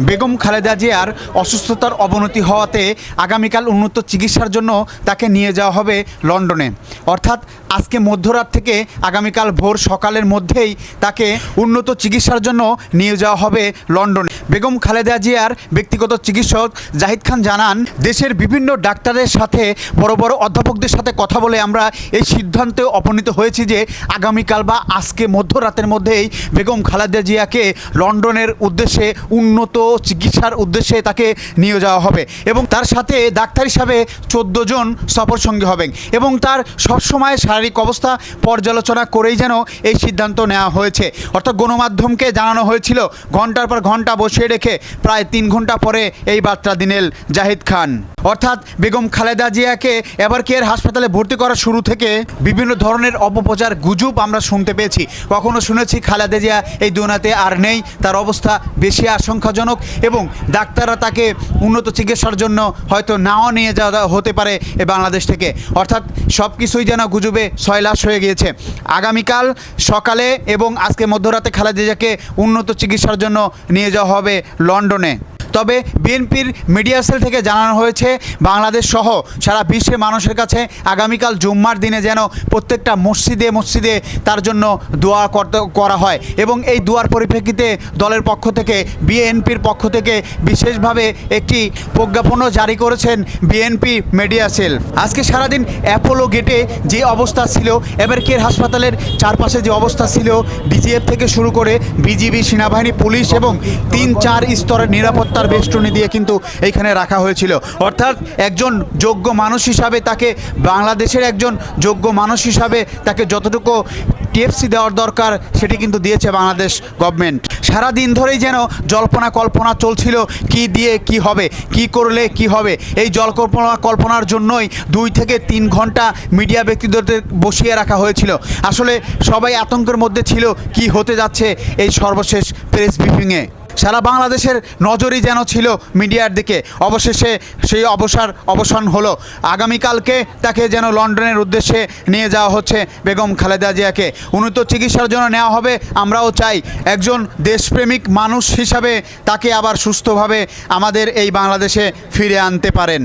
বেগম খালেদা জিয়ার অসুস্থতার অবনতি হওয়াতে আগামীকাল উন্নত চিকিৎসার জন্য তাকে নিয়ে যাওয়া হবে লন্ডনে। অর্থাৎ আজকে মধ্যরাত থেকে আগামীকাল ভোর সকালের মধ্যেই তাকে উন্নত চিকিৎসার জন্য নিয়ে যাওয়া হবে লন্ডনে। বেগম খালেদা জিয়ার ব্যক্তিগত চিকিৎসক জাহিদ খান জানান, দেশের বিভিন্ন ডাক্তারের সাথে, বড় বড় অধ্যাপকদের সাথে কথা বলে আমরা এই সিদ্ধান্তে উপনীত হয়েছি যে আগামীকাল বা আজকে মধ্যরাতের মধ্যেই বেগম খালেদা জিয়াকে লন্ডনের উদ্দেশ্যে, উন্নত চিকিৎসার উদ্দেশ্যে তাকে নিয়ে যাওয়া হবে এবং তার সাথে ডাক্তার হিসাবে চোদ্দ জন সফর সঙ্গী হবেন এবং তার সবসময় শারীরিক অবস্থা পর্যালোচনা করেই যেন এই সিদ্ধান্ত নেওয়া হয়েছে। অর্থাৎ গণমাধ্যমকে জানানো হয়েছিল ঘণ্টার পর ঘণ্টা বসিয়ে রেখে প্রায় তিন ঘণ্টা পরে এই বার্তা দিনেল জাহিদ খান। অর্থাৎ বেগম খালেদা জিয়াকে এবার কেয়ার হাসপাতালে ভর্তি করা শুরু থেকে বিভিন্ন ধরনের অপপ্রচার, গুজব আমরা শুনতে পেয়েছি। কখনো শুনেছি খালেদা জিয়া এই দুনাতে আর নেই, তার অবস্থা বেশি আশঙ্কাজনক এবং ডাক্তাররা তাকে উন্নত চিকিৎসার জন্য হয়তো নাও নিয়ে যাওয়া হতে পারে এ বাংলাদেশ থেকে। অর্থাৎ সব কিছুই যেন গুজবে সয়লাস হয়ে গিয়েছে। আগামীকাল সকালে এবং আজকে মধ্যরাতে খালেদা জিয়াকে উন্নত চিকিৎসার জন্য নিয়ে যাওয়া হবে লন্ডনে। তবে বিএনপির মিডিয়া সেল থেকে জানানো হয়েছে, বাংলাদেশ সহ সারা বিশ্বের মানুষের কাছে আগামীকাল জুম্মার দিনে যেন প্রত্যেকটা মসজিদে মসজিদে তার জন্য দোয়া করা হয় এবং এই দোয়ার পরিপ্রেক্ষিতে দলের পক্ষ থেকে, বিএনপির পক্ষ থেকে বিশেষভাবে একটি প্রজ্ঞাপনও জারি করেছেন বিএনপি মিডিয়া সেল। আজকে সারাদিন অ্যাপোলো গেটে যে অবস্থা ছিল এবার কের হাসপাতালের চারপাশে যে অবস্থা ছিল ডিজিএফ থেকে শুরু করে বিজিবি, সেনাবাহিনী, পুলিশ এবং তিন চার স্তরের নিরাপত্তার বেষ্টনী দিয়ে কিন্তু এইখানে রাখা হয়েছিল। অর্থাৎ একজন যোগ্য মানুষ হিসাবে তাকে বাংলাদেশের একজন যোগ্য মানুষ হিসাবে তাকে যতটুকু টিএফসি দেওয়ার দরকার সেটি কিন্তু দিয়েছে বাংলাদেশ গভর্নমেন্ট সারা দিন ধরেই যেন জল্পনা কল্পনা চলছিল, কি দিয়ে কি হবে, কি করলে কি হবে? এই জল্পনা কল্পনার জন্যই দুই থেকে তিন ঘণ্টা মিডিয়া ব্যক্তিদের বসিয়ে রাখা হয়েছিল। আসলে সবাই আতঙ্কের মধ্যে ছিল, কি হতে যাচ্ছে এই সর্বশেষ প্রেস ব্রিফিংয়ে সারা বাংলাদেশের নজরই যেন ছিল মিডিয়ার দিকে। অবশেষে সেই অবসর অবসান হলো। আগামীকালকে তাকে যেন লন্ডনের উদ্দেশ্যে নিয়ে যাওয়া হচ্ছে বেগম খালেদা জিয়াকে। উন্নত চিকিৎসার জন্য নেওয়া হবে, আমরাও চাই। একজন দেশপ্রেমিক মানুষ হিসাবে তাকে আবার সুস্থভাবে আমাদের এই বাংলাদেশে ফিরে আনতে পারেন।